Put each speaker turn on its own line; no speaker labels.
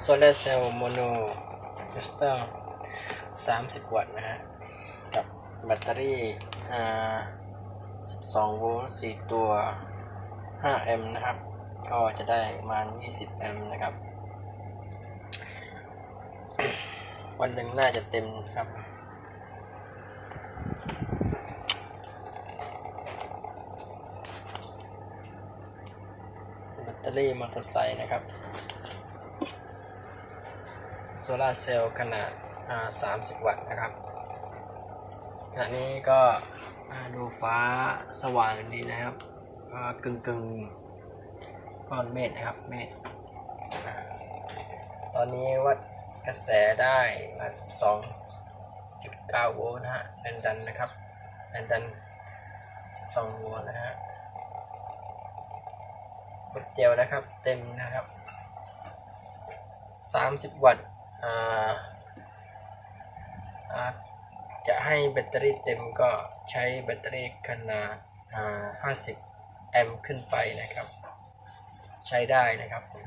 โซลาร์เซลล์โมโนคริสตัล30 วัตต์นะฮะ กับแบตเตอรี่อ่า12โวลต์4ตัว5แอมป์นะครับ ก็จะได้ประมาณ 20 แอมป์นะครับ วันหนึ่งน่าจะเต็มครับแบตเตอรี่มอเตอร์ไซค์นะครับ โซลาเซลล์ขนาด 30 วัตต์นะครับ ขณะนี้ก็ดูฟ้าสว่างดีนะครับกึ่งกึ่งก้อนเมฆนะครับเมฆตอนนี้วัดกระแสได้ 12.9 โวลต์นะฮะแรงดันนะครับแรงดัน 12 โวลต์นะฮะวัดเดียวนะครับเต็มนะครับ 30 วัตต์ จะให้แบตเตอรี่เต็มก็ใช้แบตเตอรี่ขนาดอ่า50 แอมป์ขึ้นไปนะครับ ใช้ได้นะครับผม